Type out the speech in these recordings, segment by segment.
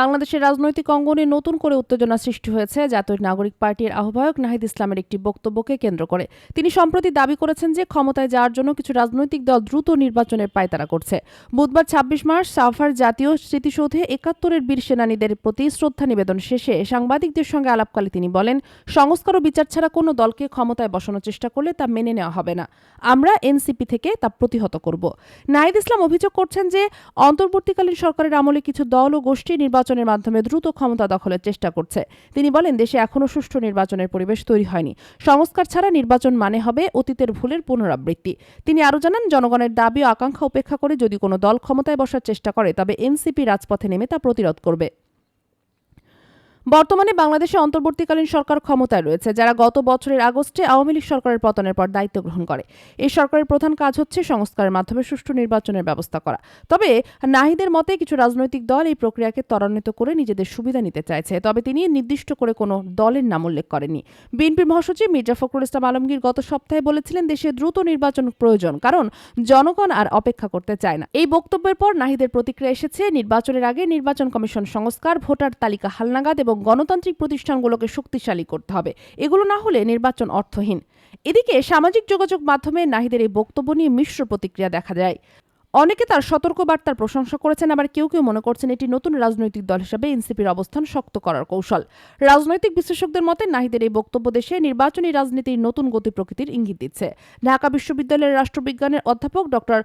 বাংলাদেশের রাজনৈতিক অঙ্গনে নতুন করে উত্তেজনা সৃষ্টি হয়েছে। জাতীয় নাগরিক পার্টির আহ্বায়ক নাহিদ ইসলামের একটি বক্তব্যকে কেন্দ্র করে। তিনি সম্প্রতি দাবি করেছেন যে ক্ষমতায় যাওয়ার জন্য কিছু রাজনৈতিক দল দ্রুত নির্বাচনের পায়তারা করছে। বুধবার ছাব্বিশ মার্চ সাফার জাতীয় স্মৃতিসৌধে একাত্তরের বীর সেনানীদের প্রতি শ্রদ্ধা নিবেদন শেষে সাংবাদিকদের সঙ্গে আলাপকালে তিনি বলেন, সংস্কার ও বিচার ছাড়া কোনো দলকে ক্ষমতায় বসানোর চেষ্টা করলে তা মেনে নেওয়া হবে না। আমরা এনসিপি থেকে তা প্রতিহত করব। নাহিদ ইসলাম অভিযোগ করছেন যে, অন্তর্বর্তীকালীন সরকারের আমলে কিছু দল ও গোষ্ঠী নির্বাচনের মাধ্যমে দ্রুত ক্ষমতা দখলের চেষ্টা করছে। তিনি বলেন, দেশে এখনও সুষ্ঠু নির্বাচনের পরিবেশ তৈরি হয়নি। সংস্কার ছাড়া নির্বাচন মানে হবে অতীতের ভুলের পুনরাবৃত্তি। তিনি আরও জানান, জনগণের দাবি ও আকাঙ্ক্ষা উপেক্ষা করে যদি কোনো দল ক্ষমতায় বসার চেষ্টা করে, তবে এনসিপি রাজপথে নেমে তা প্রতিরোধ করবে। বর্তমানে বাংলাদেশে অন্তর্বর্তীকালীন সরকার ক্ষমতায় রয়েছে, যারা গত বছরের আগস্টে আওয়ামী লীগ সরকারের পতনের পর দায়িত্ব গ্রহণ করে। এই সরকারের প্রধান কাজ হচ্ছে সংস্কারের মাধ্যমে সুষ্ঠু নির্বাচনের ব্যবস্থা করা। তবে নাহিদের মতে কিছু রাজনৈতিক দল এই প্রক্রিয়াকে ত্বরান্বিত করে নিজেদের সুবিধা নিতে চাইছে, তবে তিনি নির্দিষ্ট করে কোনো দলের নাম উল্লেখ করেননি। বিএনপির মহাসচিব মির্জা ফখরুল ইসলাম আলমগীর গত সপ্তাহে বলেছিলেন, দেশে দ্রুত নির্বাচন প্রয়োজন, কারণ জনগণ আর অপেক্ষা করতে চায় না। এই বক্তব্যের পর নাহিদের প্রতিক্রিয়া এসেছে, নির্বাচনের আগে নির্বাচন কমিশন সংস্কার, ভোটার তালিকা হালনাগাদ এবং গণতান্ত্রিক প্রতিষ্ঠানগুলোকে শক্তিশালী করতে হবে। এগুলো না হলে নির্বাচন অর্থহীন। এদিকে সামাজিক যোগাযোগ মাধ্যমে নাহিদের এই বক্তব্য নিয়ে মিশ্র প্রতিক্রিয়া দেখা যায়। অনেকে তার সতর্ক বার্তার প্রশংসা করেছেন, আবার কেউ কেউ মনে করছেন এটি নতুন রাজনৈতিক দল হিসেবে এনসিপির অবস্থান শক্ত করার কৌশল। রাজনৈতিক বিশ্লেষকদের মতে, নাহিদের এই বক্তব্য দেশে নির্বাচনী রাজনীতির নতুন গতি প্রকৃতির ইঙ্গিত দিচ্ছে। ঢাকা বিশ্ববিদ্যালয়ের রাষ্ট্রবিজ্ঞানের অধ্যাপক ডক্টর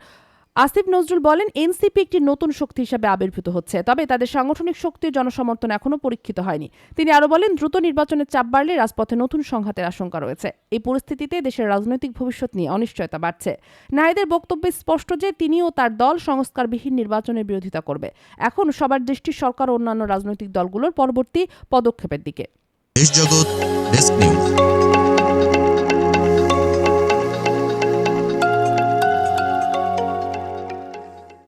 আসিফ নজরুল বলেন, এনসিপি একটি নতুন শক্তি হিসাবে আবির্ভূত হচ্ছে, তবে তাদের সাংগঠনিক শক্তি জনসমর্থন এখনও পরীক্ষিত হয়নি। তিনি আরও বলেন, দ্রুত নির্বাচনের চাপ বাড়লে রাজপথে নতুন সংঘাতের আশঙ্কা রয়েছে। এই পরিস্থিতিতে দেশের রাজনৈতিক ভবিষ্যৎ নিয়ে অনিশ্চয়তা বাড়ছে। নাহিদের বক্তব্যে স্পষ্ট যে তিনি ও তার দল সংস্কারবিহীন নির্বাচনের বিরোধিতা করবে। এখন সবার দৃষ্টি সরকার ও অন্যান্য রাজনৈতিক দলগুলোর পরবর্তী পদক্ষেপের দিকে। দেশ জগৎ